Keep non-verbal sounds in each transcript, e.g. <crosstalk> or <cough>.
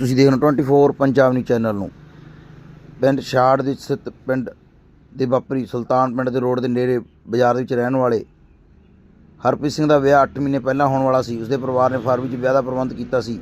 ਤੁਸੀਂ ਦੇਖ ਰਹੇ ਹੋ 24 ਪੰਜਾਬ ਨਿਊਜ਼ ਚੈਨਲ ਨੂੰ। ਪਿੰਡ ਛਾੜ ਦੇ ਸਥਿਤ ਪਿੰਡ ਦੇ ਵਾਪਰੀ ਸੁਲਤਾਨ ਪਿੰਡ ਦੇ ਰੋਡ ਦੇ ਨੇੜੇ ਬਾਜ਼ਾਰ ਦੇ ਵਿੱਚ ਰਹਿਣ ਵਾਲੇ ਹਰਪ੍ਰੀਤ ਸਿੰਘ ਦਾ ਵਿਆਹ 8 ਮਹੀਨੇ ਪਹਿਲਾਂ ਹੋਣ ਵਾਲਾ ਸੀ। ਉਸਦੇ ਪਰਿਵਾਰ ਨੇ ਫਰਵਰੀ 'ਚ ਵਿਆਹ ਦਾ ਪ੍ਰਬੰਧ ਕੀਤਾ ਸੀ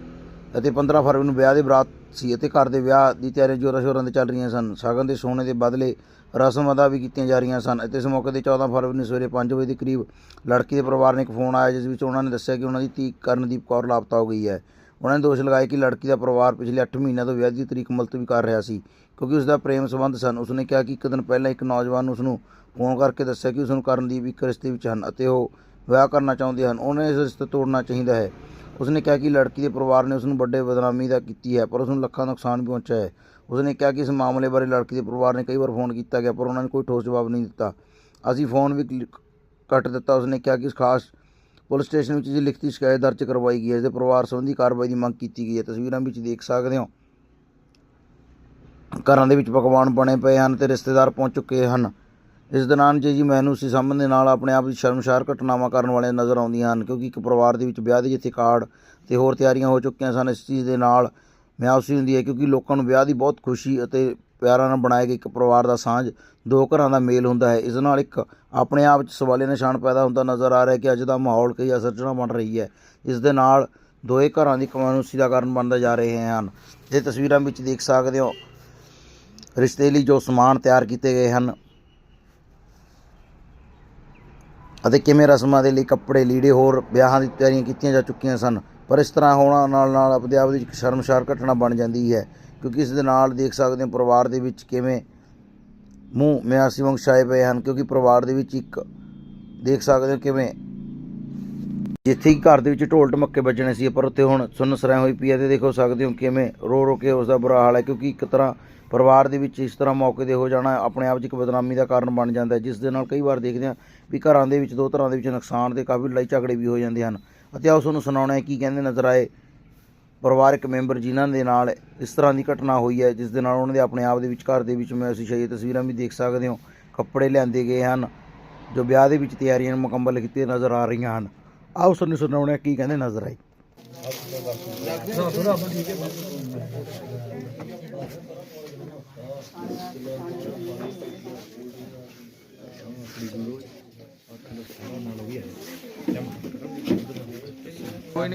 ਅਤੇ 15 ਫਰਵਰੀ ਨੂੰ ਵਿਆਹ ਦੇ ਬਰਾਤ ਸੀ ਅਤੇ ਘਰ ਦੇ ਵਿਆਹ ਦੀ ਤਿਆਰੀਆਂ ਜੋਰਾਂ ਸ਼ੋਰਾਂ ਤੇ ਚੱਲ ਰਹੀਆਂ ਸਨ। ਸ਼ਗਨ ਦੇ ਸੋਨੇ ਦੇ ਬਦਲੇ ਰਸਮ ਅਦਾ ਵੀ ਕੀਤੀਆਂ ਜਾ ਰਹੀਆਂ ਸਨ ਅਤੇ ਇਸ ਮੌਕੇ ਤੇ 14 ਫਰਵਰੀ ਨੂੰ ਸਵੇਰੇ 5 ਵਜੇ ਦੇ ਕਰੀਬ ਲੜਕੀ ਦੇ ਪਰਿਵਾਰ ਨੇ ਇੱਕ ਫੋਨ ਆਇਆ ਜਿਸ ਵਿੱਚ ਉਹਨਾਂ ਨੇ ਦੱਸਿਆ ਕਿ ਉਹਨਾਂ ਦੀ ਧੀ ਕਰਨਦੀਪ ਕੌਰ ਲਾਪਤਾ ਹੋ ਗਈ ਹੈ। ਉਹਨਾਂ ਨੇ ਦੋਸ਼ ਲਗਾਏ ਕਿ ਲੜਕੀ ਦਾ ਪਰਿਵਾਰ ਪਿਛਲੇ 8 ਮਹੀਨਿਆਂ ਤੋਂ ਵਿਆਹ ਦੀ ਤਰੀਕ ਮੁਲਤਵੀ ਕਰ ਰਿਹਾ ਸੀ, ਕਿਉਂਕਿ ਉਸ ਦਾ ਪ੍ਰੇਮ ਸੰਬੰਧ ਸਨ। ਉਸਨੇ ਕਿਹਾ ਕਿ ਇੱਕ ਦਿਨ ਪਹਿਲਾਂ ਇੱਕ ਨੌਜਵਾਨ ਨੂੰ ਉਸ ਨੂੰ ਫੋਨ ਕਰਕੇ ਦੱਸਿਆ ਕਿ ਉਸ ਨੂੰ ਕਰਨਦੀਪ ਇੱਕ ਰਿਸ਼ਤੇ ਵਿੱਚ ਹਨ ਅਤੇ ਉਹ ਵਿਆਹ ਕਰਨਾ ਚਾਹੁੰਦੇ ਹਨ। ਉਹਨੇ ਇਸ ਰਿਸ਼ਤੇ ਤੋੜਨਾ ਚਾਹੀਦਾ ਹੈ। ਉਸਨੇ ਕਿਹਾ ਕਿ ਲੜਕੀ ਦੇ ਪਰਿਵਾਰ ਨੇ ਉਸ ਨੂੰ ਵੱਡੇ ਬਦਨਾਮੀ ਦਾ ਕੀਤੀ ਹੈ, ਪਰ ਉਸ ਨੂੰ ਲੱਖਾਂ ਨੁਕਸਾਨ ਵੀ ਪਹੁੰਚਿਆ ਹੈ। ਉਸਨੇ ਕਿਹਾ ਕਿ ਇਸ ਮਾਮਲੇ ਬਾਰੇ ਲੜਕੀ ਦੇ ਪਰਿਵਾਰ ਨੇ ਕਈ ਵਾਰ ਫੋਨ ਕੀਤਾ ਗਿਆ, ਪਰ ਉਹਨਾਂ ਨੇ ਕੋਈ ਠੋਸ ਜਵਾਬ ਨਹੀਂ ਦਿੱਤਾ। ਅਸੀਂ ਫੋਨ ਵੀ ਕਲਿ- ਕੱਟ ਦਿੱਤਾ। ਉਸਨੇ ਕਿਹਾ ਕਿ ਇਸ ਖਾਸ ਪੁਲਿਸ ਸਟੇਸ਼ਨ ਵਿੱਚ ਜੀ ਲਿਖਤੀ ਸ਼ਿਕਾਇਤ ਦਰਜ ਕਰਵਾਈ ਗਈ ਹੈ ਇਸ ਦੇ ਪਰਿਵਾਰ ਸੰਬੰਧੀ ਕਾਰਵਾਈ ਦੀ ਮੰਗ ਕੀਤੀ ਗਈ ਹੈ। ਤਸਵੀਰਾਂ ਵਿੱਚ ਦੇਖ ਸਕਦੇ ਹੋ। ਘਰਾਂ ਦੇ ਵਿੱਚ ਪਕਵਾਨ ਬਣੇ ਪਏ ਹਨ ਤੇ ਰਿਸ਼ਤੇਦਾਰ ਪਹੁੰਚ ਚੁੱਕੇ ਹਨ। ਇਸ ਦੌਰਾਨ ਜੀ ਜੀ ਮੈਨੂੰ ਸੀ ਦੇ ਨਾਲ ਆਪਣੇ ਆਪ ਦੀ ਸ਼ਰਮਸ਼ਾਰ ਘਟਨਾਵਾਂ ਕਰਨ ਵਾਲੇ ਨਜ਼ਰ ਆਉਂਦੀਆਂ ਹਨ, ਕਿਉਂਕਿ ਇੱਕ ਪਰਿਵਾਰ ਦੇ ਵਿੱਚ ਵਿਆਹ ਦੇ ਜਿੱਥੇ ਕਾਰਡ ਤੇ ਹੋਰ ਤਿਆਰੀਆਂ ਹੋ ਚੁੱਕੀਆਂ ਸਨ, ਇਸ ਚੀਜ਼ ਦੇ ਨਾਲ ਮਿਆਉਸੀ ਹੁੰਦੀ ਹੈ, ਕਿਉਂਕਿ ਲੋਕਾਂ ਨੂੰ ਵਿਆਹ ਦੀ ਬਹੁਤ ਖੁਸ਼ੀ ਅਤੇ ਪਿਆਰਾਂ ਨਾਲ ਬਣਾਏ ਗਏ ਇੱਕ ਪਰਿਵਾਰ ਦਾ ਸਾਂਝ, ਦੋ ਘਰਾਂ ਦਾ ਮੇਲ ਹੁੰਦਾ ਹੈ। ਇਸ ਨਾਲ ਇੱਕ ਆਪਣੇ ਆਪ ਵਿੱਚ ਸਵਾਲੇ ਨਿਸ਼ਾਨ ਪੈਦਾ ਹੁੰਦਾ ਨਜ਼ਰ ਆ ਰਿਹਾ ਕਿ ਅੱਜ ਦਾ ਮਾਹੌਲ ਕਈ ਅਸਰਜਣਾ ਬਣ ਰਹੀ ਹੈ। ਇਸ ਦੇ ਨਾਲ ਦੋਏ ਘਰਾਂ ਦੀ ਕਮਾਨੂਸੀ ਦਾ ਕਾਰਨ ਬਣਦਾ ਜਾ ਰਹੇ ਹਨ। ਇਹ ਤਸਵੀਰਾਂ ਵਿੱਚ ਦੇਖ ਸਕਦੇ ਹੋ, ਰਿਸ਼ਤੇ ਲਈ ਜੋ ਸਮਾਨ ਤਿਆਰ ਕੀਤੇ ਗਏ ਹਨ ਅਤੇ ਕਿਵੇਂ ਰਸਮਾਂ ਦੇ ਲਈ ਕੱਪੜੇ, ਲੀੜੇ ਹੋਰ ਵਿਆਹਾਂ ਦੀ ਤਿਆਰੀਆਂ ਕੀਤੀਆਂ ਜਾ ਚੁੱਕੀਆਂ ਸਨ, ਪਰ ਇਸ ਤਰ੍ਹਾਂ ਹੋਣਾ ਨਾਲ ਨਾਲ ਆਪਣੇ ਆਪ ਦੀ ਇੱਕ ਸ਼ਰਮਸ਼ਾਰ ਘਟਨਾ ਬਣ ਜਾਂਦੀ ਹੈ। ਕਿਉਂਕਿ ਇਸ ਦੇ ਨਾਲ ਦੇਖ ਸਕਦੇ ਹੋ ਪਰਿਵਾਰ ਦੇ ਵਿੱਚ ਕਿਵੇਂ ਮੂੰਹ ਮਿਆਸੀ ਵਾਂਗ ਛਾਏ ਪਏ ਹਨ, ਕਿਉਂਕਿ ਪਰਿਵਾਰ ਦੇ ਵਿੱਚ ਇੱਕ ਦੇਖ ਸਕਦੇ ਹੋ ਕਿਵੇਂ ਜਿੱਥੇ ਕਿ ਘਰ ਦੇ ਵਿੱਚ ਢੋਲ ਢਮੱਕੇ ਵੱਜਣੇ ਸੀ, ਪਰ ਉੱਥੇ ਹੁਣ ਸੁੰਨ ਸਰਾਂ ਹੋਈ ਪਈ ਹੈ, ਤੇ ਦੇਖੋ ਸਕਦੇ ਹੋ ਕਿਵੇਂ ਰੋ ਰੋ ਕੇ ਉਸ ਦਾ ਬੁਰਾ ਹਾਲ ਹੈ, ਕਿਉਂਕਿ ਇੱਕ ਤਰ੍ਹਾਂ ਪਰਿਵਾਰ ਦੇ ਵਿੱਚ ਇਸ ਤਰ੍ਹਾਂ ਮੌਕੇ ਦੇ ਹੋ ਜਾਣਾ ਆਪਣੇ ਆਪ 'ਚ ਇੱਕ ਬਦਨਾਮੀ ਦਾ ਕਾਰਨ ਬਣ ਜਾਂਦਾ ਹੈ, ਜਿਸ ਦੇ ਨਾਲ ਕਈ ਵਾਰ ਦੇਖਦੇ ਹਾਂ ਵੀ ਘਰਾਂ ਦੇ ਵਿੱਚ ਦੋ ਤਰ੍ਹਾਂ ਦੇ ਵਿੱਚ ਨੁਕਸਾਨ ਤੇ ਕਾਫੀ ਲੜਾਈ ਝਗੜੇ ਵੀ ਹੋ ਜਾਂਦੇ ਹਨ। ਅਤੇ ਆਓ ਤੁਹਾਨੂੰ ਸੁਣਾਉਣਾ ਹੈ, ਕੀ ਕਹਿੰਦੇ ਨਜ਼ਰ ਆਏ ਪਰਿਵਾਰਕ ਮੈਂਬਰ ਜਿਨ੍ਹਾਂ ਦੇ ਨਾਲ ਇਸ ਤਰ੍ਹਾਂ ਦੀ ਘਟਨਾ ਹੋਈ ਹੈ, ਜਿਸ ਦੇ ਨਾਲ ਉਹਨਾਂ ਦੇ ਆਪਣੇ ਆਪ ਦੇ ਵਿੱਚ ਘਰ ਦੇ ਵਿੱਚ ਮੈਂ ਅਸੀਂ ਸ਼ਾਹੀ ਤਸਵੀਰਾਂ ਵੀ ਦੇਖ ਸਕਦੇ ਹੋ। ਕੱਪੜੇ ਲਿਆਂਦੇ ਗਏ ਹਨ, ਜੋ ਵਿਆਹ ਦੇ ਵਿੱਚ ਤਿਆਰੀਆਂ ਮੁਕੰਮਲ ਕੀਤੀਆਂ ਨਜ਼ਰ ਆ ਰਹੀਆਂ ਹਨ। ਆਓ ਸਾਨੂੰ ਸੁਣਾਉਣਾ ਹੈ ਕੀ ਕਹਿੰਦੇ ਨਜ਼ਰ ਆਏ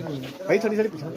ਭਾਈ ਥੋੜੀ ਥੋੜੀ ਪਿਛਾ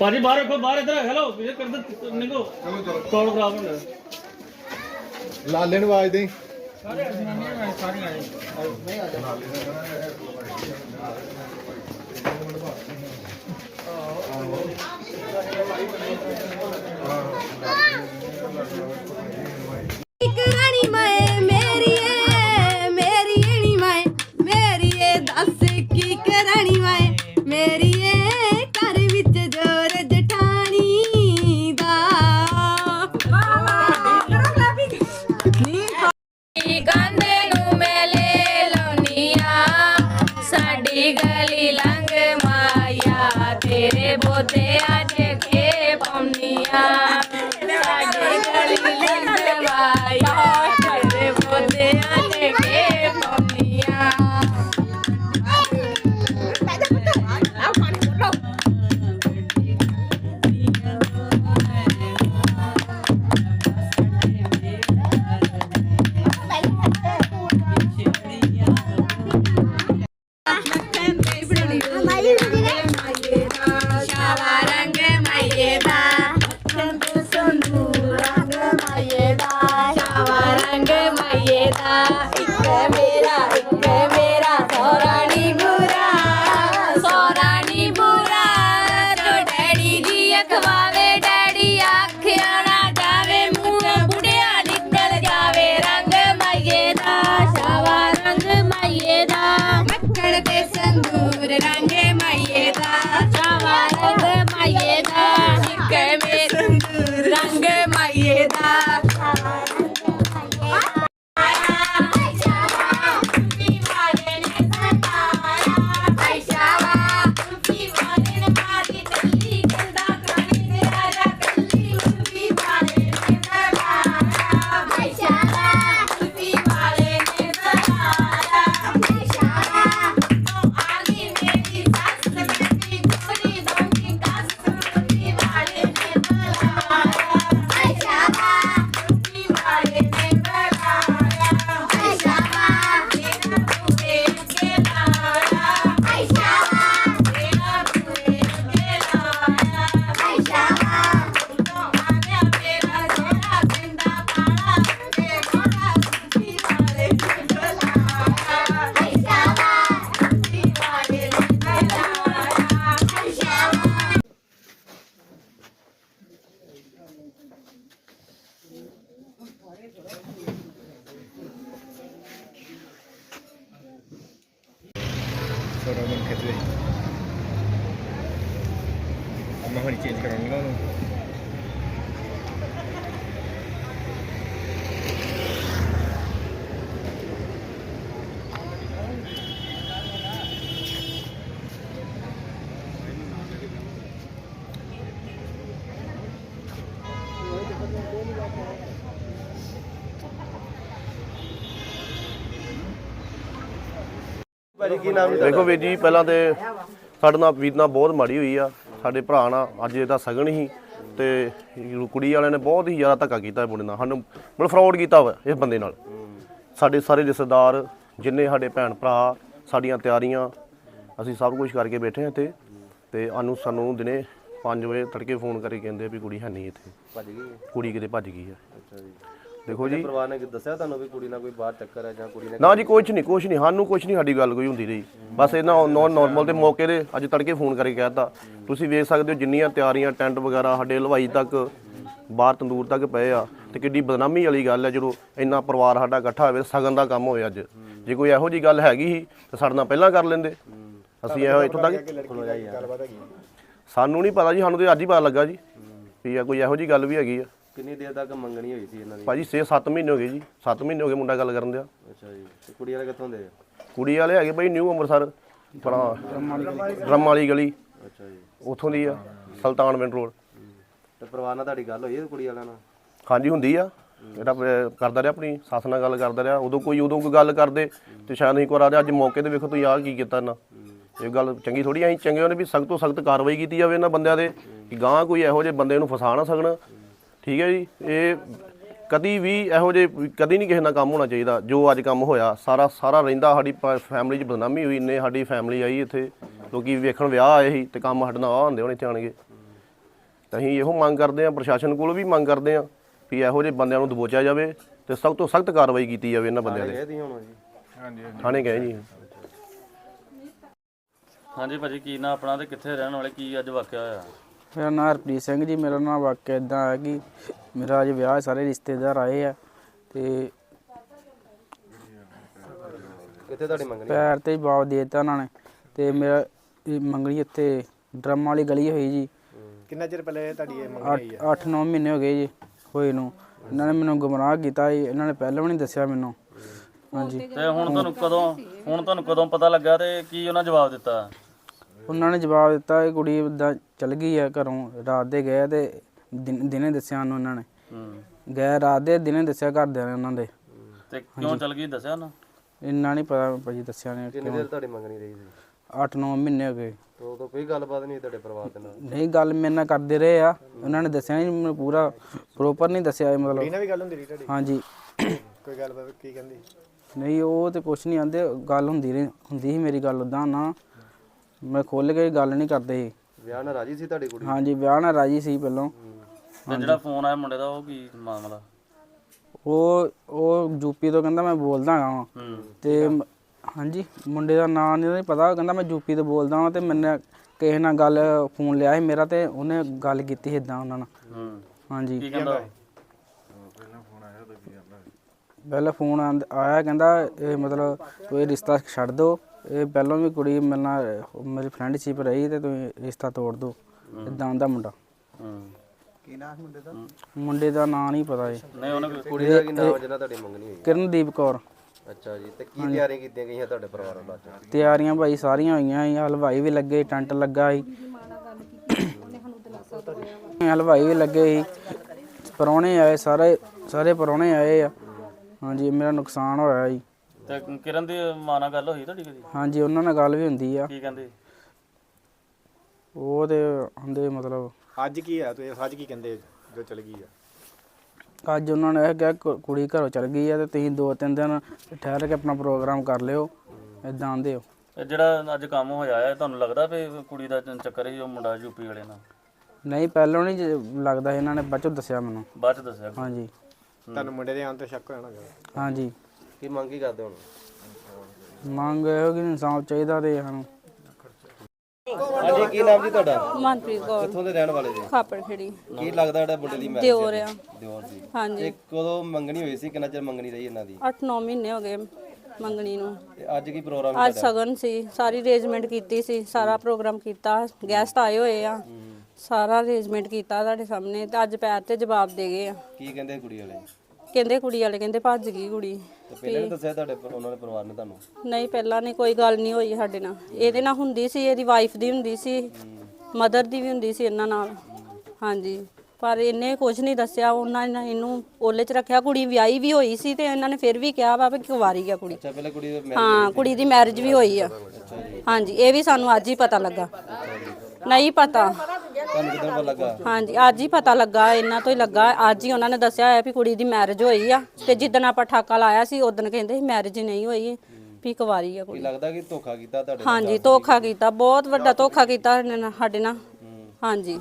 ਭਾਜੀ ਬਾਹਰ ਰੱਖੋ ਬਾਹਰ ਇਧਰ ਹੈਲੋ ਵੀਰੇ ਕਰ ਦੇ ਨਿਕੋ ਕਾਲ ਖਰਾਬ ਹੁੰਦਾ? ਲਾਲੇ ਨੂੰ ਆਵਾਜ਼ ਦੇ। ਇੱਕ ਚੇਂਜ ਕਰਾਉਣੀ ਨਾ ਉਹਨੂੰ। ਦੇਖੋ ਵੀਰ ਜੀ, ਪਹਿਲਾਂ ਤੇ ਸਾਡੇ ਨਾਲ ਵੀਰ ਨਾਲ ਬਹੁਤ ਮਾੜੀ ਹੋਈ ਆ। ਸਾਡੇ ਭਰਾ ਨਾਲ ਅੱਜ ਇਹਦਾ ਸਗਨ ਹੀ ਤੇ ਕੁੜੀ ਵਾਲਿਆਂ ਨੇ ਬਹੁਤ ਹੀ ਜ਼ਿਆਦਾ ਧੱਕਾ ਕੀਤਾ ਇਹ ਮੁੰਡੇ ਨਾਲ। ਸਾਨੂੰ ਮਤਲਬ ਫਰਾਡ ਕੀਤਾ ਵਾ ਇਸ ਬੰਦੇ ਨਾਲ। ਸਾਡੇ ਸਾਰੇ ਰਿਸ਼ਤੇਦਾਰ ਜਿੰਨੇ ਸਾਡੇ ਭੈਣ ਭਰਾ ਸਾਡੀਆਂ ਤਿਆਰੀਆਂ ਅਸੀਂ ਸਭ ਕੁਝ ਕਰਕੇ ਬੈਠੇ ਹਾਂ ਇੱਥੇ ਤੇ ਸਾਨੂੰ ਸਾਨੂੰ ਦਿਨੇ 5 ਵਜੇ ਤੜਕੇ ਫੋਨ ਕਰਕੇ ਕਹਿੰਦੇ ਵੀ ਕੁੜੀ ਹੈ ਨਹੀਂ ਇੱਥੇ। ਭੱਜ ਗਈ ਕੁੜੀ ਕਿਤੇ ਭੱਜ ਗਈ ਆ ਅੱਛਾ ਜੀ। ਦੇਖੋ ਜੀ। ਪਰਿਵਾਰ ਨੇ ਦੱਸਿਆ ਤੁਹਾਨੂੰ ਵੀ ਕੁੜੀ ਨਾਲ ਕੋਈ ਬਾਹਰ ਚੱਕਰ ਹੈ ਜਾਂ ਕੁੜੀ ਨੇ ਨਾ ਜੀ ਕੁਛ ਨਹੀਂ ਕੁਛ ਨਹੀਂ। ਸਾਨੂੰ ਕੁਛ ਨਹੀਂ ਸਾਡੀ ਗੱਲ ਕੋਈ ਹੁੰਦੀ ਰਹੀ। ਬਸ ਇਹਨਾਂ ਨੌਨ ਨਾਰਮਲ ਦੇ ਮੌਕੇ ਦੇ ਅੱਜ ਤੜਕੇ ਫੋਨ ਕਰਕੇ ਕਹਿਤਾ। ਤੁਸੀਂ ਵੇਖ ਸਕਦੇ ਹੋ ਜਿੰਨੀਆਂ ਤਿਆਰੀਆਂ ਟੈਂਟ ਵਗੈਰਾ ਸਾਡੇ ਹਲਵਾਈ ਤੱਕ ਬਾਹਰ ਤੰਦੂਰ ਤੱਕ ਪਏ ਆ ਤੇ ਕਿੱਡੀ ਬਦਨਾਮੀ ਵਾਲੀ ਗੱਲ ਹੈ ਜਦੋਂ ਇੰਨਾ ਪਰਿਵਾਰ ਸਾਡਾ ਇਕੱਠਾ ਹੋਵੇ ਸਗਨ ਦਾ ਕੰਮ ਹੋਵੇ ਅੱਜ। ਜੇ ਕੋਈ ਇਹੋ ਜੀ ਗੱਲ ਹੈਗੀ ਸੀ ਤਾਂ ਸਾਡੇ ਨਾਲ ਪਹਿਲਾਂ ਕਰ ਲੈਂਦੇ। ਅਸੀਂ ਇਹੋ ਇੱਥੋਂ ਤੱਕ ਗੱਲਬਾਤ ਹੈਗੀ ਸਾਨੂੰ ਨਹੀਂ ਪਤਾ ਜੀ ਸਾਨੂੰ ਤੇ ਅੱਜ ਹੀ ਪਤਾ ਲੱਗਾ ਜੀ ਵੀ ਆ ਕੋਈ ਇਹੋ ਜੀ ਗੱਲ ਵੀ ਹੈਗੀ ਆ। ਕਿੰਨੀ ਦੇਰ ਤੱਕ ਮੰਗਣੀ ਹੋਈ ਸੀ ਇਹਨਾਂ ਦੀ? ਭਾਜੀ 6-7 ਮਹੀਨੇ ਹੋ ਗਏ ਜੀ। 7 ਮਹੀਨੇ ਹੋ ਗਏ ਮੁੰਡਾ ਗੱਲ ਕਰਨ ਦਿਆ। ਅੱਛਾ ਜੀ। ਤੇ ਕੁੜੀ ਵਾਲੇ ਕਿੱਥੋਂ ਦੇ ਕੁੜੀ ਵਾਲੇ ਹੈਗੇ ਬਈ ਨਿਊ ਅੰਮ੍ਰਿਤਸਰ ਆਪਣਾ ਡਰਮ ਵਾਲੀ ਗਲੀ। ਅੱਛਾ ਜੀ। ਉਥੋਂ ਦੀ ਆ ਸੁਲਤਾਨ ਮਿੰਟ ਰੋਡ। ਤੇ ਪਰਿਵਾਰ ਨਾਲ ਤੁਹਾਡੀ ਗੱਲ ਹੋਈ ਹੈ ਕੁੜੀ ਵਾਲਿਆਂ ਨਾਲ? ਹਾਂਜੀ ਹੁੰਦੀ ਆ। ਜਿਹੜਾ ਕਰਦਾ ਰਿਹਾ ਆਪਣੀ ਸੱਸ ਨਾਲ ਗੱਲ ਕਰਦਾ ਰਿਹਾ। ਉਦੋਂ ਕੋਈ ਉਦੋਂ ਕੋਈ ਗੱਲ ਕਰਦੇ ਤੇ ਸ਼ਾਇਦ ਨਹੀਂ ਕਰਾ ਰਿਹਾ ਅੱਜ ਮੌਕੇ ਤੇ ਵੇਖੋ ਤੁਸੀਂ ਆਹ ਕੀ ਕੀਤਾ ਨਾ ਇਹ ਗੱਲ ਚੰਗੀ ਥੋੜੀ ਅਸੀਂ ਚੰਗੇ ਉਹਨੇ ਵੀ ਸਖਤ ਤੋਂ ਸਖਤ ਕਾਰਵਾਈ ਕੀਤੀ ਜਾਵੇ ਇਹਨਾਂ ਬੰਦਿਆਂ ਦੇ ਕਿ ਗਾਂ ਕੋਈ ਇਹੋ ਜਿਹੇ ਬੰਦੇ ਨੂੰ ਫਸਾ ਨਾ ਸਕਣ। ਠੀਕ ਹੈ ਜੀ ਇਹ ਕਦੀ ਵੀ ਇਹੋ ਜਿਹੇ ਵੀ ਕਦੀ ਨਹੀਂ ਕਿਸੇ ਨਾਲ ਕੰਮ ਹੋਣਾ ਚਾਹੀਦਾ ਜੋ ਅੱਜ ਕੰਮ ਹੋਇਆ ਸਾਰਾ ਸਾਰਾ ਰਹਿੰਦਾ ਸਾਡੀ ਫੈਮਿਲੀ 'ਚ ਬਦਨਾਮੀ ਹੋਈ ਇੰਨੇ ਸਾਡੀ ਫੈਮਿਲੀ ਆਈ ਇੱਥੇ ਲੋਕੀ ਵੇਖਣ ਵਿਆਹ ਆਏ ਸੀ ਤੇ ਕੰਮ ਸਾਡੇ ਨਾਲ ਆ ਹੁੰਦੇ ਹੁਣ ਇੱਥੇ ਆਣਗੇ ਤਾਂ ਅਸੀਂ ਇਹੋ ਮੰਗ ਕਰਦੇ ਹਾਂ ਪ੍ਰਸ਼ਾਸਨ ਕੋਲ ਵੀ ਮੰਗ ਕਰਦੇ ਹਾਂ ਵੀ ਇਹੋ ਜਿਹੇ ਬੰਦਿਆਂ ਨੂੰ ਦਬੋਚਿਆ ਜਾਵੇ ਤੇ ਸਖਤ ਤੋਂ ਸਖਤ ਕਾਰਵਾਈ ਕੀਤੀ ਜਾਵੇ ਇਹਨਾਂ ਬੰਦਿਆਂ ਦੇ ਇਹ ਦੀ ਹੁਣ ਜੀ? ਥਾਣੇ ਗਏ ਜੀ। ਹਾਂਜੀ ਭਾਜੀ ਕੀ ਨਾ ਆਪਣਾ ਤੇ ਕਿੱਥੇ ਰਹਿਣ ਵਾਲੇ ਕੀ ਅੱਜ ਵਾਕਿਆ ਹੋਇਆ? ਮੇਰਾ ਨਾਮ ਹਰਪ੍ਰੀਤ ਸਿੰਘ ਜੀ ਮੇਰਾ ਨਾਮ ਵਾਕਿਆ ਇਦਾਂ ਹੈ ਕਿ ਮੇਰਾ ਅੱਜ ਵਿਆਹ ਹੈ, ਸਾਰੇ ਰਿਸ਼ਤੇਦਾਰ ਆਏ ਆ ਤੇ ਕਿੱਥੇ ਤੁਹਾਡੀ ਮੰਗਣੀ? ਪੈਰ ਤੇ ਜਵਾਬ ਦੇ ਦਿੱਤਾ ਉਹਨਾਂ ਨੇ ਤੇ ਮੇਰਾ ਇਹ ਮੰਗਣੀ ਇੱਥੇ ਡਰਮ ਵਾਲੀ ਗਲੀ ਹੋਈ ਜੀ। ਕਿੰਨਾ ਚਿਰ ਪਹਿਲੇ ਤੁਹਾਡੀ ਇਹ ਮੰਗਣੀ 8-9 ਮਹੀਨੇ ਹੋ ਗਏ ਜੀ ਹੋਏ ਨੂੰ। ਇਹਨਾਂ ਨੇ ਮੈਨੂੰ ਗੁੰਮਰਾਹ ਕੀਤਾ ਜੀ ਇਹਨਾਂ ਨੇ ਪਹਿਲਾਂ ਵੀ ਨਹੀਂ ਦੱਸਿਆ ਮੈਨੂੰ। ਹਾਂਜੀ। ਤੇ ਹੁਣ ਤੁਹਾਨੂੰ ਕਦੋਂ ਹੁਣ ਤੁਹਾਨੂੰ ਕਦੋਂ ਪਤਾ ਲੱਗਾ ਤੇ ਕੀ ਉਹਨਾਂ ਜਵਾਬ ਦਿੱਤਾ? ਉਹਨਾਂ ਨੇ ਜਵਾਬ ਦਿੱਤਾ ਇਹ ਕੁੜੀ ਏਦਾਂ ਚਲ ਗਈ ਹੈ ਘਰੋਂ ਰਾਤ ਦੇ ਗਏ ਤੇ ਦਿਨ- ਦਿਨੇ ਦੱਸਿਆ ਉਹਨੂੰ ਉਹਨਾਂ ਨੇ। ਹੂੰ। ਗਏ ਰਾਤ ਦੇ ਦਿਨੇ ਦੱਸਿਆ ਘਰਦਿਆਂ ਨੇ ਉਹਨਾਂ ਦੇ। ਤੇ ਕਿਉਂ ਚਲ ਗਈ ਦੱਸਿਆ ਨਾ ਇੰਨਾ ਨਹੀਂ ਪਤਾ ਭਾਜੀ ਦੱਸਿਆ ਨੇ ਕਿੰਨੀ ਦੇਰ ਤੁਹਾਡੀ ਮੰਗਣੀ ਰਹੀ ਸੀ? 8-9 ਮਹੀਨੇ ਹੋ ਗਏ। ਤੇ ਉਦੋਂ ਕੋਈ ਗੱਲਬਾਤ ਨਹੀਂ ਤੁਹਾਡੇ ਪਰਿਵਾਰ ਦੇ ਨਾਲ? ਨਹੀਂ ਗੱਲ ਮੇਰੇ ਨਾਲ ਕਰਦੇ ਰਹੇ ਆ। ਉਹਨਾਂ ਨੇ ਦੱਸਿਆ ਨਹੀਂ ਮੈਨੂੰ ਪੂਰਾ ਪ੍ਰੋਪਰ ਨਹੀਂ ਦੱਸਿਆ ਇਹ ਮਤਲਬ। ਇਹਨਾਂ ਵੀ ਗੱਲ ਹੁੰਦੀ ਰਹੀ ਤੁਹਾਡੀ? ਹਾਂਜੀ। ਕੋਈ ਗੱਲਬਾਤ ਕੀ ਕਹਿੰਦੀ? ਨਹੀਂ ਉਹ ਤੇ ਕੁਛ ਨਹੀਂ ਆਂਦੇ ਗੱਲ ਹੁੰਦੀ ਰਹੀ ਹੁੰਦੀ ਸੀ ਮੇਰੀ ਗੱਲ ਉਦਾਂ ਨਾ ਮੈਂ ਖੁੱਲ ਕੇ ਗੱਲ ਨਹੀਂ ਕਰਦੇ ਸੀ। ਵਿਆਹ ਨਾਲ ਰਾਜੀ ਸੀ ਤੁਹਾਡੀ ਕੁੜੀ? ਹਾਂਜੀ ਵਿਆਹ ਨਾਲ ਰਾਜੀ ਸੀ ਪਹਿਲਾਂ। ਤੇ ਜਿਹੜਾ ਫੋਨ ਆਇਆ ਮੁੰਡੇ ਦਾ ਉਹ ਕੀ ਮਾਮਲਾ? ਉਹ ਉਹ ਯੂਪੀ ਤੋਂ ਕਹਿੰਦਾ ਮੈਂ ਬੋਲਦਾ ਹਾਂ ਹੂੰ। ਤੇ ਹਾਂਜੀ ਮੁੰਡੇ ਦਾ ਨਾਂ ਨਹੀਂ ਪਤਾ ਕਹਿੰਦਾ ਮੈਂ ਯੂਪੀ ਤੋਂ ਬੋਲਦਾ ਹਾਂ ਤੇ ਮੈਨੇ ਕਿਸੇ ਨਾਲ ਗੱਲ ਫੋਨ ਲਿਆ ਸੀ ਮੇਰਾ ਤੇ ਉਹਨੇ ਗੱਲ ਕੀਤੀ ਸੀ ਇਦਾਂ ਉਹਨਾਂ ਨਾਲ। ਹੂੰ। ਹਾਂਜੀ। ਕੀ ਕਹਿੰਦਾ? ਪਹਿਲਾਂ ਫੋਨ ਆਇਆ ਕਹਿੰਦਾ ਇਹ ਮਤਲਬ ਤੂੰ ਇਹ ਰਿਸ਼ਤਾ ਛੱਡ ਦੋ ਇਹ ਪਹਿਲਾਂ ਵੀ ਕੁੜੀ ਮੇਰੇ ਨਾਲ ਮੇਰੀ ਫਰੈਂਡਸ਼ਿਪ ਰਹੀ ਤੇ ਤੂੰ ਇਹ ਰਿਸ਼ਤਾ ਤੋੜ ਦੋ ਇਦਾਂ ਦਾ ਮੁੰਡਾ। ਮੁੰਡੇ ਦਾ? ਨਾਂ ਨਹੀਂ ਪਤਾ ਜੀ। ਨਹੀਂ ਉਹਨੇ ਕੁੜੀ ਦਾ ਕੀ ਨਾਮ ਜਿਹਨਾਂ ਤੁਹਾਡੀ ਮੰਗਣੀ ਹੋਈ ਕਿਰਨਦੀਪ ਕੌਰ। ਅੱਛਾ ਜੀ ਤੇ ਕੀ ਤਿਆਰੀਆਂ ਕੀਤੀਆਂ ਗਈਆਂ ਤੁਹਾਡੇ ਪਰਿਵਾਰ ਵੱਲੋਂ ਤਿਆਰੀਆਂ ਭਾਈ ਸਾਰੀਆਂ ਹੋਈਆਂ ਸੀ ਹਲਵਾਈ ਵੀ ਲੱਗੇ ਟੈਂਟ ਲੱਗਾ ਸੀ। <coughs> ਹਲਵਾਈ ਵੀ ਲੱਗੇ ਸੀ। ਪਰੌਣੇ ਆਏ ਸਾਰੇ ਸਾਰੇ ਪਰੌਣੇ ਆਏ ਆ। ਹਾਂਜੀ ਮੇਰਾ ਨੁਕਸਾਨ ਹੋਇਆ ਜੀ। ਤੇ ਕਿਰਨ ਦੀ ਮਾਂ ਨਾਲ ਗੱਲ ਹੋਈ ਤੁਹਾਡੀ ਕਦੀ? ਹਾਂਜੀ ਉਹਨਾਂ ਨਾਲ ਗੱਲ ਵੀ ਹੁੰਦੀ ਆ। ਕੀ ਕਹਿੰਦੇ? ਉਹ ਤੇ ਹੁੰਦੇ ਮਤਲਬ ਅੱਜ ਕੀ ਆ? ਤੁਸੀਂ ਅੱਜ ਕੀ ਕਹਿੰਦੇ ਜੋ ਚਲ ਗਈ ਆ? ਅੱਜ ਉਹਨਾਂ ਨੇ ਇਹ ਕਿਹਾ ਕੁ- ਕੁੜੀ ਘਰੋਂ ਚਲ ਗਈ ਆ ਤੇ ਤੁਸੀਂ ਦੋ ਤਿੰਨ ਦਿਨ ਠਹਿਰ ਕੇ ਆਪਣਾ ਪ੍ਰੋਗਰਾਮ ਕਰ ਲਿਓ ਇਦਾਂ ਆਂਦੇ ਹੋ। ਤੇ ਜਿਹੜਾ ਅੱਜ ਕੰਮ ਹੋਇਆ ਹੈ ਤੁਹਾਨੂੰ ਲੱਗਦਾ ਵੀ ਕੁੜੀ ਦਾ ਚੱਕਰ ਹੀ ਉਹ ਮੁੰਡਾ ਯੂਪੀ ਵਾਲੇ ਨਾਲ? ਨਹੀਂ ਪਹਿਲਾਂ ਨਹੀਂ ਜ- ਲੱਗਦਾ ਇਹਨਾਂ ਨੇ ਬਾਅਦ ਚੋਂ ਦੱਸਿਆ ਮੈਨੂੰ। ਬਾਅਦ ਚ ਦੱਸਿਆ। ਹਾਂਜੀ। ਤੁਹਾਨੂੰ ਮੁੰਡੇ ਦੇ ਆਉਣ ਤੋਂ ਸ਼ੱਕ ਨਾ ਹਾਂਜੀ। ਕੀ ਮੰਗ ਕੀ ਕਰਦੇ ਹੁਣ? ਮੰਗ ਇਹੋ ਕਿ ਇਨਸਾਫ ਚਾਹੀਦਾ ਤੇ ਸਾਨੂੰ। ਹਾਂਜੀ ਕੀ ਨਾਮ ਜੀ ਤੁਹਾਡਾ? ਮਨਪ੍ਰੀਤ ਕੌਰ। ਕਿੱਥੋਂ ਦੇ ਰਹਿਣ ਵਾਲੇ ਜੀ? ਖਾਪੜ ਖੜੀ। ਕੀ ਲੱਗਦਾ ਜਿਹੜਾ ਮੁੰਡੇ ਦੀ ਮੈਰਿਜ ਦਿਓਰ ਆ। ਦਿਓਰ ਸੀ ਹਾਂਜੀ। ਤੇ ਕਦੋਂ ਮੰਗਣੀ ਹੋਈ ਸੀ? ਕਿੰਨਾ ਚਿਰ ਮੰਗਣੀ ਰਹੀ ਇਹਨਾਂ ਦੀ? 8-9 ਮਹੀਨੇ ਹੋ ਗਏ ਮੰਗਣੀ ਨੂੰ। ਤੇ ਅੱਜ ਕੀ ਪ੍ਰੋਗਰਾਮ ਅੱਜ ਸਗਨ ਸੀ। ਸਾਰੀ ਅਰੇਂਜਮੈਂਟ ਕੀਤੀ ਸੀ। ਸਾਰਾ ਪ੍ਰੋਗਰਾਮ ਕੀਤਾ। ਗੈਸਟ ਆਏ ਹੋਏ ਆ। ਸਾਰਾ ਅਰੇਂਜਮੈਂਟ ਕੀਤਾ ਤੁਹਾਡੇ ਸਾਹਮਣੇ। ਤੇ ਅੱਜ ਪੈਰ ਤੇ ਜਵਾਬ ਦੇ ਗਏ ਆ। ਕੀ ਕਹਿੰਦੇ ਕੁੜੀ ਵਾਲੇ? ਕਹਿੰਦੇ ਕੁੜੀ ਵਾਲੇ ਕਹਿੰਦੇ ਭੱਜ ਗਈ ਕੁੜੀ। ਤੇ ਪਹਿਲਾਂ ਵੀ ਦੱਸਿਆ ਤੁਹਾਡੇ ਪਰ- ਉਹਨਾਂ ਦੇ ਪਰਿਵਾਰ ਨੇ ਤੁਹਾਨੂੰ? ਨਹੀਂ ਪਹਿਲਾਂ ਨਹੀਂ ਕੋਈ ਗੱਲ ਨਹੀਂ ਹੋਈ ਸਾਡੇ ਨਾਲ। ਇਹਦੇ ਨਾਲ ਹੁੰਦੀ ਸੀ ਇਹਦੀ ਵਾਈਫ ਦੀ ਹੁੰਦੀ ਸੀ ਮਦਰ ਦੀ ਵੀ ਹੁੰਦੀ ਸੀ ਇਹਨਾਂ ਨਾਲ। ਹਾਂਜੀ ਪਰ ਇਹਨੇ ਕੁਝ ਨਹੀਂ ਦੱਸਿਆ ਉਹਨਾਂ ਨੇ ਇਹਨੂੰ ਓਲੇ 'ਚ ਰੱਖਿਆ। ਕੁੜੀ ਵਿਆਹੀ ਵੀ ਹੋਈ ਸੀ ਤੇ ਇਹਨਾਂ ਨੇ ਫਿਰ ਵੀ ਕਿਹਾ ਵਾ ਵੀ ਕੁਵਾਰੀ ਆ ਕੁੜੀ। ਅੱਛਾ ਪਹਿਲਾਂ ਕੁੜੀ ਦੇ ਹਾਂ ਕੁੜੀ ਦੀ ਮੈਰਿਜ ਵੀ ਹੋਈ ਆ। ਹਾਂਜੀ ਇਹ ਵੀ ਸਾਨੂੰ ਅੱਜ ਹੀ ਪਤਾ ਲੱਗਾ। ਨਹੀਂ ਪਤਾ। ਤੁਹਾਨੂੰ ਕਿਦਾਂ ਪਤਾ ਲੱਗਾ? ਹਾਂਜੀ ਅੱਜ ਹੀ ਪਤਾ ਲੱਗਾ ਇਹਨਾਂ ਤੋਂ ਹੀ ਲੱਗਾ। ਅੱਜ ਹੀ ਉਹਨਾਂ ਨੇ ਦੱਸਿਆ ਹੋਇਆ ਵੀ ਕੁੜੀ ਦੀ ਮੈਰਿਜ ਹੋਈ ਆ। ਤੇ ਜਿੱਦਣ ਆਪਾਂ ਠਾਕਾ ਲਾਇਆ ਸੀ ਉਦੋਂ ਕਹਿੰਦੇ ਮੈਰਿਜ ਨਹੀਂ ਹੋਈ। ਵੀ ਕੁਵਾਰੀ ਆ ਕੀ ਕੁੜੀ ਲੱਗਦਾ ਕਿ ਧੋਖਾ ਕੀਤਾ ਤੁਹਾਡੇ ਨਾਲ ਹਾਂਜੀ ਧੋਖਾ ਕੀਤਾ ਬਹੁਤ ਵੱਡਾ ਧੋਖਾ ਕੀਤਾ ਇਹਨਾਂ ਨੇ ਸਾਡੇ ਨਾਲ। ਹਾਂਜੀ।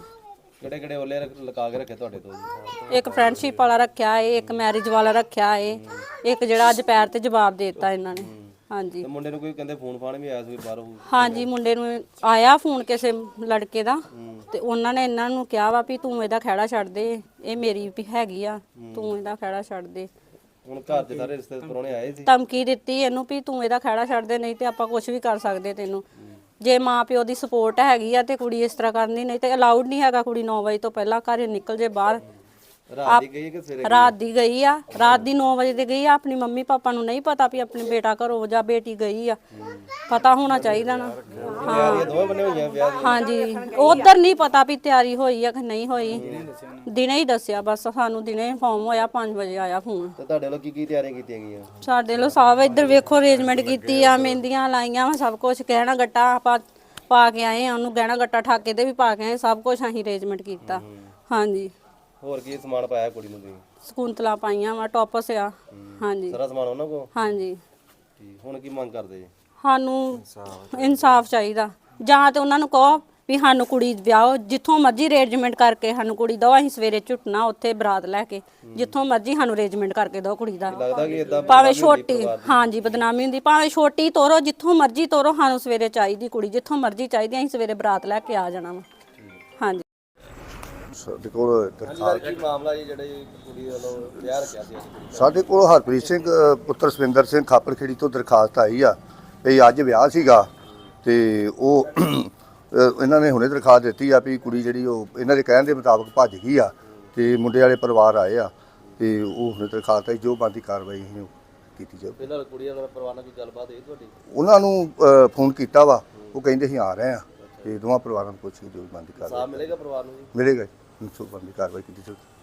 ਕਿਹੜੇ ਕਿਹੜੇ ਓਲੇ ਰੱਖ- ਲਗਾ ਕੇ ਰੱਖੇ ਤੁਹਾਡੇ ਤੋਂ ਜੀ? ਇੱਕ ਫਰੈਂਡਸ਼ਿਪ ਵਾਲਾ ਰੱਖਿਆ ਏ ਇੱਕ ਮੈਰਿਜ ਵਾਲਾ ਰੱਖਿਆ ਏ। ਇੱਕ ਜਿਹੜਾ ਅੱਜ ਪੈਰ ਤੇ ਜਵਾਬ ਦੇ ਦਿੱਤਾ ਇਹਨਾਂ ਨੇ। ਹਾਂਜੀ। ਤੇ ਮੁੰਡੇ ਨੂੰ ਕੋਈ ਕਹਿੰਦੇ ਫੋਨ ਫਾਨ ਵੀ ਆਇਆ ਸੀ ਬਾਹਰੋਂ ਹਾਂਜੀ ਮੁੰਡੇ ਨੂੰ ਆਇਆ ਫੋਨ ਕਿਸੇ ਲੜਕੇ ਦਾ ਤੇ ਉਹਨਾਂ ਨੇ ਇਹਨਾਂ ਨੂੰ ਕਿਹਾ ਵਾ ਵੀ ਤੂੰ ਇਹਦਾ ਖਹਿੜਾ ਛੱਡ ਦੇ ਇਹ ਮੇਰੀ ਵੀ ਹੈਗੀ ਆ ਤੂੰ ਇਹਦਾ ਖਹਿੜਾ ਛੱਡ ਦੇ। ਹੁਣ ਘਰ ਦੇ ਸਾਰੇ ਰਿਸ਼ਤੇ ਪਰੋਣੇ ਆਏ ਸੀ। ਧਮਕੀ ਦਿੱਤੀ ਇਹਨੂੰ ਵੀ ਤੂੰ ਇਹਦਾ ਖਹਿੜਾ ਛੱਡ ਦੇ ਨਹੀਂ ਤੇ ਆਪਾਂ ਕੁਝ ਵੀ ਕਰ ਸਕਦੇ ਤੈਨੂੰ। ਜੇ ਮਾਂ ਪਿਓ ਦੀ ਸਪੋਰਟ ਹੈਗੀ ਆ ਤੇ ਕੁੜੀ ਇਸ ਤਰ੍ਹਾਂ ਕਰਨੀ ਨਹੀਂ ਤੇ ਅਲਾਉਡ ਨਹੀਂ ਹੈਗਾ ਕੁੜੀ 9 ਵਜੇ ਤੋਂ ਪਹਿਲਾਂ ਘਰ ਨਿਕਲ ਜੇ ਬਾਹਰ। ਰਾਤ ਦੀ ਗਈ ਕਿ ਸਵੇਰੇ ਰਾਤ ਦੀ ਗਈ ਆ? ਰਾਤ ਦੀ 9 ਵਜੇ ਦੀ ਗਈ ਆ? ਆਪਣੀ ਮੰਮੀ ਪਾਪਾ ਨੂੰ ਨਹੀਂ ਪਤਾ ਵੀ ਆਪਣੀ ਬੇਟਾ ਘਰੋਂ ਜਾਂ ਬੇਟੀ ਗਈ ਆ। ਪਤਾ ਹੋਣਾ ਚਾਹੀਦਾ ਨਾ। ਤਿਆਰੀਆਂ ਦੋਵੇਂ ਬਣੇ ਹੋਈਆਂ ਵਿਆਹ ਦੀਆਂ? ਹਾਂਜੀ। ਉਧਰ ਨਹੀਂ ਪਤਾ ਵੀ ਤਿਆਰੀ ਹੋਈ ਆ ਕਿ ਨਹੀਂ ਹੋਈ। ਦਿਨੇ ਹੀ ਦੱਸਿਆ ਬਸ ਸਾਨੂੰ ਦਿਨੇ ਇਨਫੋਰਮ ਹੋਇਆ 5 ਵਜੇ ਆਇਆ ਫੋਨ ਤੇ ਤੁਹਾਡੇ ਵੱਲੋਂ ਕੀ ਕੀ ਤਿਆਰੀਆਂ ਕੀਤੀਆਂ ਗਈਆਂ? ਸਾਡੇ ਲੋ ਸਾਹਿਬ ਇੱਧਰ ਵੇਖੋ ਅਰੇਂਜਮੈਂਟ ਕੀਤੀ ਆ ਮਹਿੰਦੀਆਂ ਲਾਈਆਂ ਵਾ ਸਭ ਕੁਝ ਗਹਿਣਾ ਗੱਟਾ ਪਾ ਪਾ ਕੇ ਆਏ ਆ ਉਹਨੂੰ ਗਹਿਣਾ ਗੱਟਾ ਠਾਕੇ ਦੇ ਵੀ ਪਾ ਕੇ ਆਏ ਸਭ ਕੁਝ ਅਸੀਂ ਅਰੇਂਜਮੈਂਟ ਕੀਤਾ। ਹਾਂਜੀ। ਹੋਰ ਕੀ ਸਮਾਨ ਪਾਇਆ ਕੁੜੀ ਨੂੰ ਤੁਸੀਂ? ਸਕੁੰਤਲਾ ਪਾਈਆਂ ਵਾ ਟੌਪਸ ਆ। ਹਾਂਜੀ। ਸਾਰਾ ਸਮਾਨ ਉਹਨਾਂ ਕੋਲ? ਹਾਂਜੀ। ਠੀਕ। ਹੁਣ ਕੀ ਮੰਗ ਕਰਦੇ? ਜੀ ਸਾਨੂੰ ਇਨਸਾਫ ਚਾਹੀਦਾ। ਜਾਂ ਤੇ ਉਹਨਾਂ ਨੂੰ ਕਹੋ ਵੀ ਸਾਨੂੰ ਕੁੜੀ ਵਿਆਹੋ ਜਿੱਥੋਂ ਮਰਜ਼ੀ ਅਰੇਂਜਮੈਂਟ ਕਰਕੇ ਸਾਨੂੰ ਕੁੜੀ ਦਿਓ ਅਸੀਂ ਸਵੇਰੇ ਝੁੱਟਣਾ ਉੱਥੇ ਬਰਾਤ ਲੈ ਕੇ। ਜਿੱਥੋਂ ਮਰਜ਼ੀ ਸਾਨੂੰ ਅਰੇਂਜਮੈਂਟ ਕਰਕੇ ਦਿਓ ਕੁੜੀ ਦਾ। ਲੱਗਦਾ ਕਿ ਇਦਾਂ ਭਾਵੇਂ ਛੋਟੀ ਹਾਂਜੀ ਬਦਨਾਮੀ ਹੁੰਦੀ। ਭਾਵੇਂ ਛੋਟੀ ਤੋਰੋ ਜਿੱਥੋਂ ਮਰਜ਼ੀ ਤੋਰੋ ਸਾਨੂੰ ਸਵੇਰੇ ਚਾਹੀਦੀ ਕੁੜੀ। ਜਿੱਥੋਂ ਮਰਜ਼ੀ ਚਾਹੀਦੀ ਅਸੀਂ ਸਵੇਰੇ ਬਰਾਤ ਲੈ ਕੇ ਆ ਜਾਣਾ ਵਾ। ਹਾਂਜੀ। ਸਾਡੇ ਕੋਲ ਦਰਖਾਸਤ ਕੀ ਮਾਮਲਾ ਜੀ ਜਿਹੜੇ ਕੁੜੀ ਵੱਲੋਂ ਵਿਆਹ ਰੱਖਿਆ ਸੀ ਸਾਡੇ ਕੋਲ ਹਰਪ੍ਰੀਤ ਸਿੰਘ ਅ, ਪੁੱਤਰ ਸਵਿੰਦਰ ਸਿੰਘ ਖਾਪਰਖੇੜੀ ਤੋਂ ਦਰਖਾਸਤ ਆਈ ਆ। ਵੀ ਅੱਜ ਵਿਆਹ ਸੀਗਾ ਤੇ ਉਹ ਅ, ਇਹਨਾਂ ਨੇ ਹੁਣੇ ਦਰਖਾਸਤ ਦਿੱਤੀ ਆ ਵੀ ਕੁੜੀ ਜਿਹੜੀ ਉਹ ਇਹਨਾਂ ਦੇ ਕਹਿਣ ਦੇ ਮੁਤਾਬਕ ਭੱਜ ਗਈ ਆ ਤੇ ਮੁੰਡੇ ਵਾਲੇ ਪਰਿਵਾਰ ਆਏ ਆ ਤੇ ਉਹ ਹੁਣੇ ਦਰਖਾਸਤ ਆਈ ਜੋ ਬੰਦੀ ਕਾਰਵਾਈ ਅਸੀਂ ਉਹ ਕੀਤੀ ਜਾਵੇ ਪਹਿਲਾਂ ਕੁੜੀ ਵਾਲਾ ਪਰਿਵਾਰ ਨਾਲ ਕੋਈ ਗੱਲਬਾਤ ਹੋਈ ਤੁਹਾਡੀ? ਉਹਨਾਂ ਨੂੰ ਅ, ਫੋਨ ਕੀਤਾ ਵਾ ਉਹ ਕਹਿੰਦੇ ਅਸੀਂ ਆ ਰਹੇ ਆ ਤੇ ਦੋਵਾਂ ਪਰਿਵਾਰਾਂ ਨੂੰ ਪੁੱਛ ਕੇ ਜੋ ਬੰਦੀ ਸਾਹ ਕਾਰਵਾਈ ਮਿਲੇਗਾ ਪਰਿਵਾਰ ਨੂੰ ਜੀ? ਮਿਲੇਗਾ ਜੀ, ਜੋ ਬੰਦੀ ਕਾਰਵਾਈ ਕੀਤੀ ਜਾਵੇ